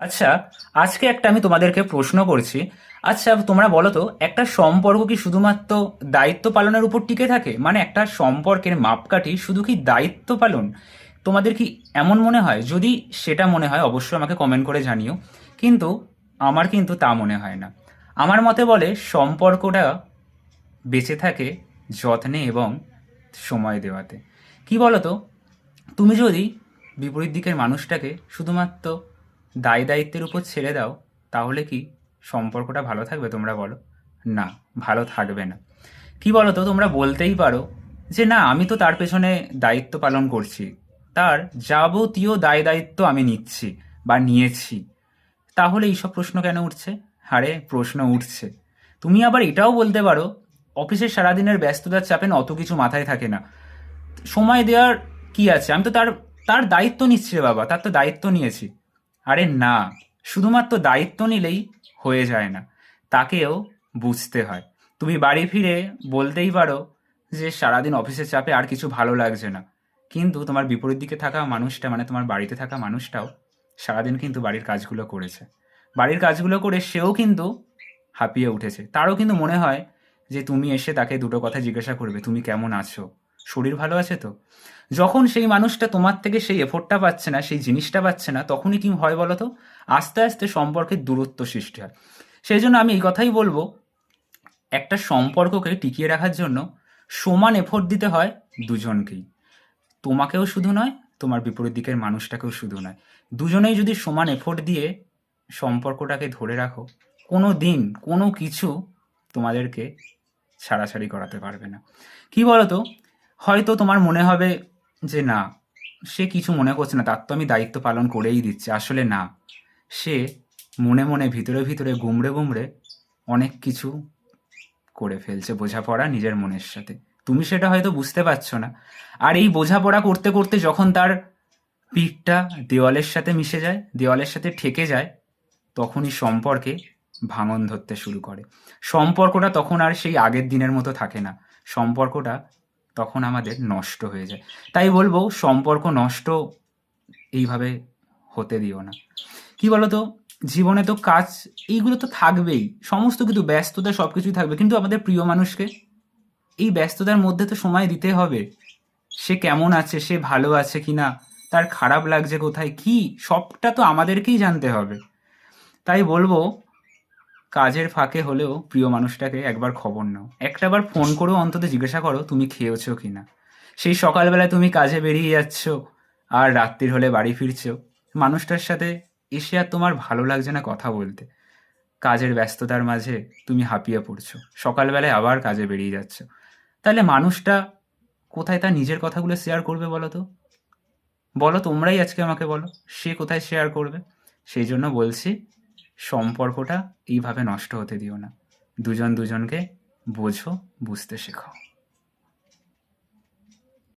আচ্ছা আজকে একটা আমি তোমাদেরকে প্রশ্ন করছি। আচ্ছা তোমরা বলো তো, একটা সম্পর্ক কি শুধুমাত্র দায়িত্ব পালনের উপর টিকে থাকে? মানে একটা সম্পর্কের মাপকাঠি শুধু কি দায়িত্ব পালন? তোমাদের কি এমন মনে হয়? যদি সেটা মনে হয়, অবশ্যই আমাকে কমেন্ট করে জানিও। কিন্তু আমার কিন্তু তা মনে হয় না। আমার মতে বলে, সম্পর্কটা বেঁচে থাকে যত্নে এবং সময় দেওয়াতে। কি বলো তো তুমি যদি বিপরীত দিকের মানুষটাকে শুধুমাত্র দায় দায়িত্বের উপর ছেড়ে দাও, তাহলে কি সম্পর্কটা ভালো থাকবে তোমরা বলো? না, ভালো থাকবে না। কি বলো তো তোমরা বলতেই পারো যে না, আমি তো তার পেছনে দায়িত্ব পালন করছি। তার যাবতীয় দায় দায়িত্ব আমি নিচ্ছি বা নিয়েছি। তাহলে এইসব প্রশ্ন কেন উঠছে? আরে, প্রশ্ন উঠছে। তুমি আবার এটাও বলতে পারো, অফিসের সারাদিনের ব্যস্ততার চাপে না অত কিছু মাথায় থাকে না। সময় দেওয়ার কি আছে? আমি তো তার তার দায়িত্ব নিচ্ছি রে বাবা, তার তো দায়িত্ব নিয়েছি। আরে না, শুধুমাত্র দায়িত্ব নিলেই হয়ে যায় না। তাকেও বুঝতে হয়। তুমি বাড়ি ফিরে বলতেই পারো যে সারাদিন অফিসের চাপে আর কিছু ভালো লাগছে না। কিন্তু তোমার বিপরীত দিকে থাকা মানুষটা মানে তোমার বাড়িতে থাকা মানুষটাও সারাদিন কিন্তু বাড়ির কাজগুলো করেছে। বাড়ির কাজগুলো করে সেও কিন্তু হাঁপিয়ে উঠেছে। তারও কিন্তু মনে হয় যে তুমি এসে তাকে দুটো কথা জিজ্ঞাসা করবে, তুমি কেমন আছো? শরীর ভালো আছে তো? যখন সেই মানুষটা তোমার থেকে সেই এফোর্টটা পাচ্ছে না, সেই জিনিসটা পাচ্ছে না, তখনই কি হয় বলো তো? আস্তে আস্তে সম্পর্কের দূরত্ব সৃষ্টি হয়। সেই জন্য আমি এই কথাই বলব, একটা সম্পর্ককে টিকিয়ে রাখার জন্য সমান এফোর্ট দিতে হয় দুজনকেই। তোমাকেও শুধু নয়, তোমার বিপরীত দিকের মানুষটাকেও শুধু নয়। দুজনেই যদি সমান এফোর্ট দিয়ে সম্পর্কটাকে ধরে রাখো, কোনো দিন কোনো কিছু তোমাদেরকে ছাড়াছাড়ি করাতে পারবে না। কি বলতো হয়তো তোমার মনে হবে যে না, সে কিছু মনে করছে না, তার তো আমি দায়িত্ব পালন করেই দিচ্ছি, আসলে না। সে মনে মনে ভিতরে ভিতরে গুমড়ে গুমড়ে অনেক কিছু করে ফেলছে বোঝাপড়া নিজের মনের সাথে। তুমি সেটা হয়তো বুঝতে পারছ না। আর এই বোঝাপড়া করতে করতে যখন তার পিঠটা দেওয়ালের সাথে মিশে যায়, দেওয়ালের সাথে ঠেকে যায়, তখনই সম্পর্কে ভাঙন ধরতে শুরু করে। সম্পর্কটা তখন আর সেই আগের দিনের মতো থাকে না। সম্পর্কটা তখন আমাদের নষ্ট হয়ে যায়। তাই বলব, সম্পর্ক নষ্ট এইভাবে হতে দিও না। কি বলতো? জীবনে তো কাজ, এইগুলো তো থাকবেই। সমস্ত কিছু, ব্যস্ততা সব কিছুই থাকবে। কিন্তু আমাদের প্রিয় মানুষকে এই ব্যস্ততার মধ্যে তো সময় দিতে হবে। সে কেমন আছে, সে ভালো আছে কি না তার খারাপ লাগছে কোথায়, কি? সবটা তো আমাদেরকেই জানতে হবে। তাই বলব কাজের ফাঁকে হলেও প্রিয় মানুষটাকে একবার খবর নাও। একটাবার ফোন করেও অন্তত জিজ্ঞাসা করো, তুমি খেয়েছো কি না সেই সকালবেলায় তুমি কাজে বেরিয়ে যাচ্ছ আর রাত্রির হলে বাড়ি ফিরছো। মানুষটার সাথে এসে আর তোমার ভালো লাগছে না কথা বলতে। কাজের ব্যস্ততার মাঝে তুমি হাঁপিয়ে পড়ছো। সকালবেলায় আবার কাজে বেরিয়ে যাচ্ছ। তাহলে মানুষটা কোথায় তার নিজের কথাগুলো শেয়ার করবে বলো তো? বলো তোমরাই আজকে আমাকে বলো, সে কোথায় শেয়ার করবে? সেই জন্য বলছি সম্পর্কটা এইভাবে নষ্ট হতে দিও না। দুজন দুজনকে বোঝো বুঝতে শেখাও